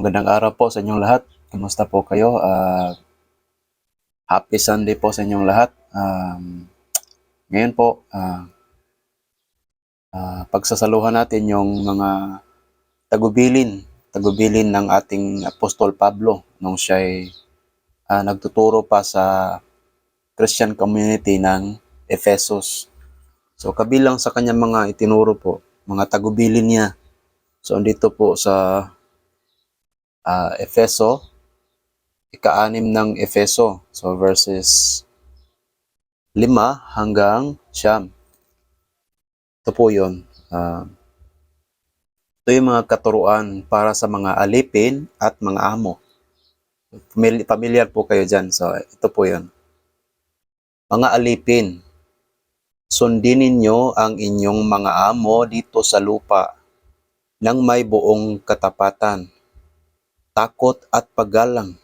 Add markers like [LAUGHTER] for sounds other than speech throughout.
Magandang araw po sa inyong lahat. Kumusta po kayo? Ah, happy Sunday po sa inyong lahat. Um, ngayon po, ah, ah, pagsasaluhan natin yung mga tagubilin, tagubilin ng ating Apostol Pablo nung siya ay ah, nagtuturo pa sa Christian community ng Ephesus. So kabilang sa kanyang mga itinuro po, mga tagubilin niya. So andito po sa ah, Efeso, ika-anim ng Efeso. So verses 5 hanggang siyam. Ito po yun. Ah, ito yung mga katuruan para sa mga alipin at mga amo. Famili- Familiar po kayo dyan. So ito po yun. Mga alipin, sundin ninyo ang inyong mga amo dito sa lupa ng may buong katapatan takot at paggalang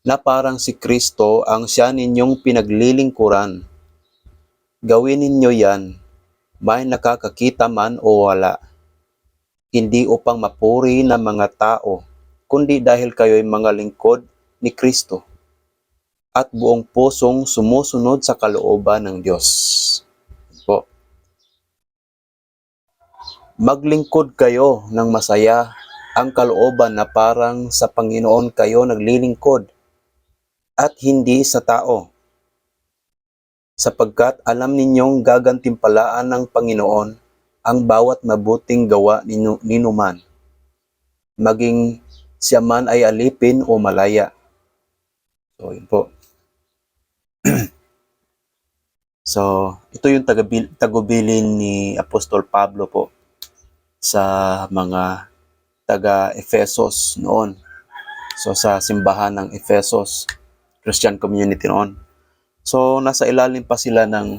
na parang si Kristo ang siya ninyong pinaglilingkuran. Gawin ninyo yan, may nakakakita man o wala. Hindi upang mapuri ng mga tao, kundi dahil kayo'y mga lingkod ni Kristo at buong pusong sumusunod sa kalooban ng Diyos. Po. Maglingkod kayo ng masaya ang kalooban na parang sa Panginoon kayo naglilingkod at hindi sa tao. Sapagkat alam ninyong gagantimpalaan ng Panginoon ang bawat mabuting gawa ninyo, ninuman. Maging siya man ay alipin o malaya. So, yun po. [CLEARS THROAT] so, ito yung tagubilin ni Apostol Pablo po sa mga taga Ephesus noon. So sa simbahan ng Ephesus, Christian community noon. So nasa ilalim pa sila ng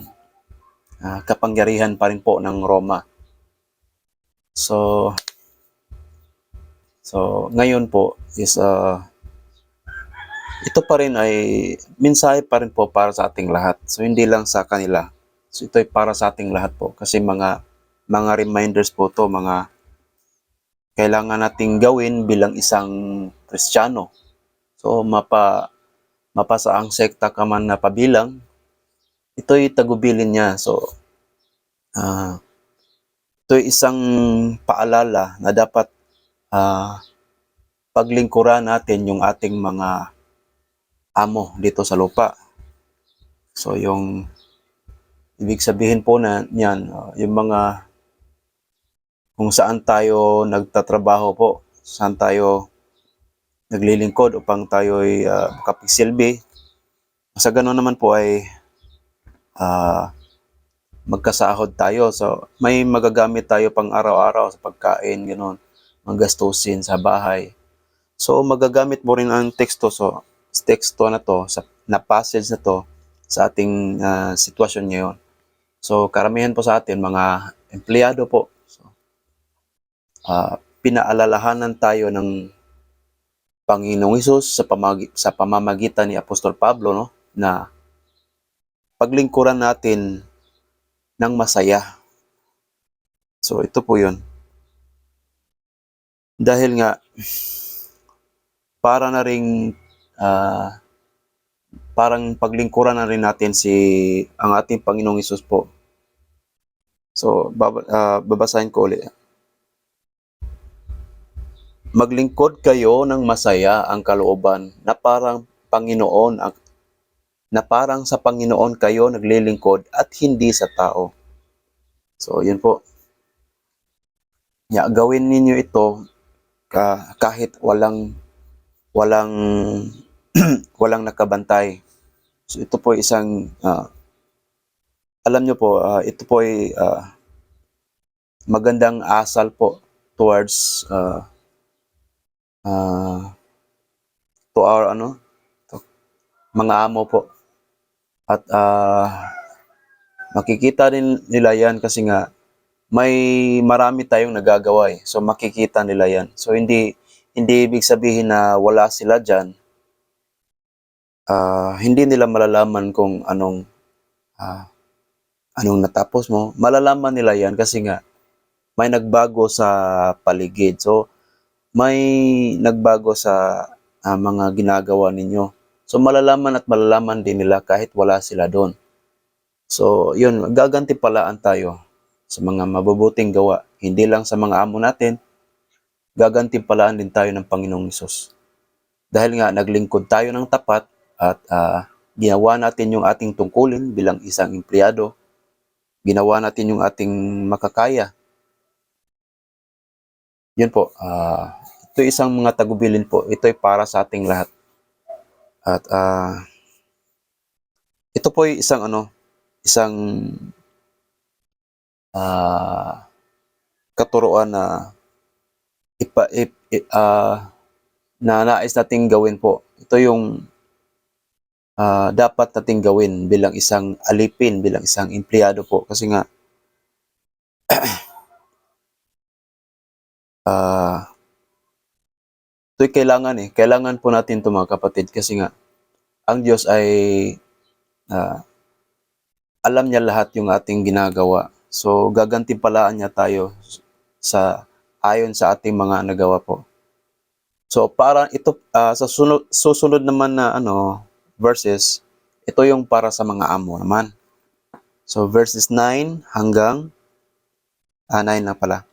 ah, kapangyarihan pa rin po ng Roma. So So ngayon po is ah, ito pa rin ay mensahe pa rin po para sa ating lahat. So hindi lang sa kanila. So ito ay para sa ating lahat po kasi mga mga reminders po to, mga kailangan nating gawin bilang isang Kristiyano. So mapa mapasa ang sekta ka man na pabilang, ito'y tagubilin niya. So ah ito'y isang paalala na dapat ah, paglingkuran natin yung ating mga amo dito sa lupa. So yung ibig sabihin po na niyan, ah, yung mga kung saan tayo nagtatrabaho po, saan tayo naglilingkod upang tayo ay uh, makapisilbi. Sa gano'n naman po ay ah, magkasahod tayo. So may magagamit tayo pang araw-araw sa pagkain, gano'n, magastusin sa bahay. So magagamit mo rin ang teksto. So teksto na to, sa, na passage na to sa ating ah, sitwasyon ngayon. So karamihan po sa atin, mga empleyado po, ah, pinaalalahanan tayo ng Panginoong Isus sa, pamagi- sa pamamagitan ni Apostol Pablo no, na paglingkuran natin ng masaya. So ito po yun. Dahil nga, para na ring ah, parang paglingkuran na rin natin si ang ating Panginoong Isus po. So, baba, ah, babasahin ko ulit. Maglingkod kayo ng masaya ang kalooban na parang Panginoon ang na parang sa Panginoon kayo naglilingkod at hindi sa tao. So, yun po. Ya, gawin ninyo ito ka, kahit walang walang [CLEARS THROAT] walang nakabantay. So, ito po isang ah, alam nyo po, ah, ito po ay ah, magandang asal po towards ah, ah, to our ano to, mga amo po. At ah, makikita din nila yan kasi nga may marami tayong nagagawa eh. so makikita nila yan. So hindi hindi ibig sabihin na wala sila dyan. Ah, hindi nila malalaman kung anong ah, anong natapos mo. Malalaman nila yan kasi nga may nagbago sa paligid. So may nagbago sa ah, mga ginagawa ninyo. So malalaman at malalaman din nila kahit wala sila doon. So yun, gagantipalaan tayo sa mga mabubuting gawa. Hindi lang sa mga amo natin, gagantipalaan din tayo ng Panginoong Isus. Dahil nga naglingkod tayo ng tapat at ah, ginawa natin yung ating tungkulin bilang isang empleyado, ginawa natin yung ating makakaya. Yun po, ah, ito isang mga tagubilin po. Ito ay para sa ating lahat. At ah, ito po ay isang ano, isang ah, katuruan na ipa, ip, i- ah, na nais nating gawin po. Ito yung ah, dapat nating gawin bilang isang alipin, bilang isang empleyado po. Kasi nga, [CLEARS THROAT] ah, ito'y kailangan eh. Kailangan po natin ito mga kapatid kasi nga, ang Diyos ay ah, alam niya lahat yung ating ginagawa. So, gagantimpalaan niya tayo sa ayon sa ating mga nagawa po. So, para ito ah, sa sunod, susunod naman na ano verses, ito yung para sa mga amo naman. So, verses 9 hanggang ah, 9 na pala.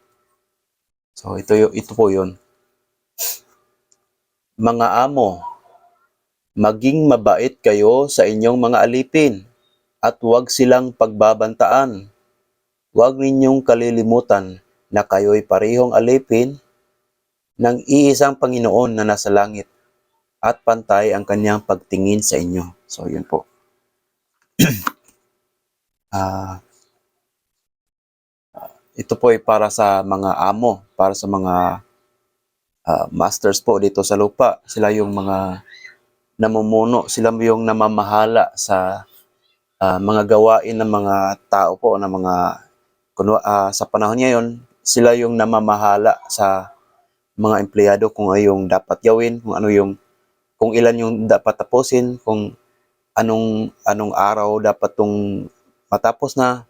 So, ito, ito po yun. Mga amo, maging mabait kayo sa inyong mga alipin at huwag silang pagbabantaan. Huwag ninyong kalilimutan na kayo'y parehong alipin ng iisang Panginoon na nasa langit at pantay ang kanyang pagtingin sa inyo. So, yun po. [CLEARS THROAT] Ah, ito po ay para sa mga amo, para sa mga ah, masters po dito sa lupa. Sila yung mga namumuno, sila yung namamahala sa ah, mga gawain ng mga tao po, ng mga kuno ah, sa panahon ngayon, sila yung namamahala sa mga empleyado kung ano yung dapat gawin, kung ano yung kung ilan yung dapat tapusin, kung anong anong araw dapat tong matapos na.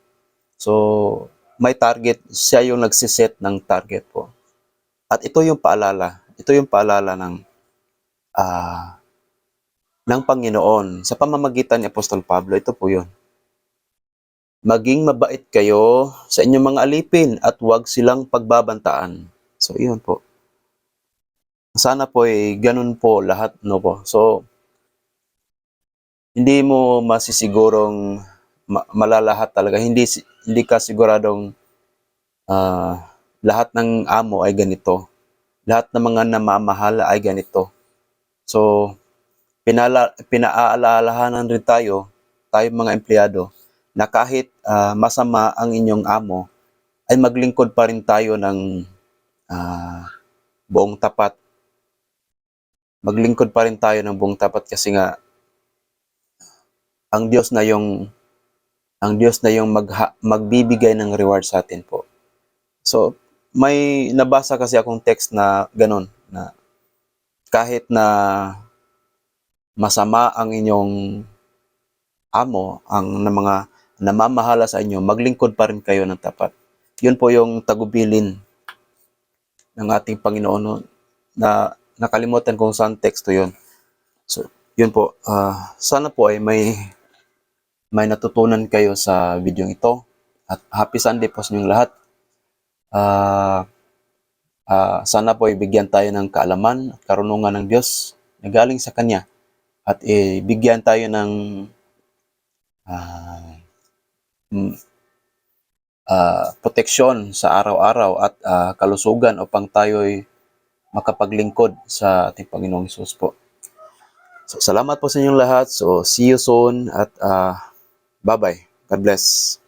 So, may target, siya yung nagsiset ng target po. At ito yung paalala, ito yung paalala ng ah ng Panginoon sa pamamagitan ni Apostol Pablo, ito po yun. Maging mabait kayo sa inyong mga alipin at huwag silang pagbabantaan. So, yun po. Sana po ay ganun po lahat, no po. So, hindi mo masisigurong ma- malalahat talaga. Hindi, hindi ka siguradong ah, lahat ng amo ay ganito. Lahat ng mga namamahala ay ganito. So, pinala, pinaaalalahanan rin tayo, tayo mga empleyado, na kahit ah, masama ang inyong amo, ay maglingkod pa rin tayo ng ah, buong tapat. Maglingkod pa rin tayo ng buong tapat kasi nga ang Diyos na yung ang Diyos na yung magha, magbibigay ng reward sa atin po. So, may nabasa kasi akong text na ganun, na kahit na masama ang inyong amo, ang na mga namamahala sa inyo, maglingkod pa rin kayo ng tapat. Yun po yung tagubilin ng ating Panginoon no, na nakalimutan kung saan teksto yun. So, yun po. ah, sana po ay may may natutunan kayo sa video ito. At happy Sunday po sa inyong lahat. Ah, ah, sana po ibigyan tayo ng kaalaman at karunungan ng Diyos na galing sa Kanya. At ibigyan tayo ng mm, ah, proteksyon sa araw-araw at ah, kalusugan upang tayo'y makapaglingkod sa ating Panginoong Isus po. So, salamat po sa inyong lahat. So, see you soon at ah, bye-bye. God bless.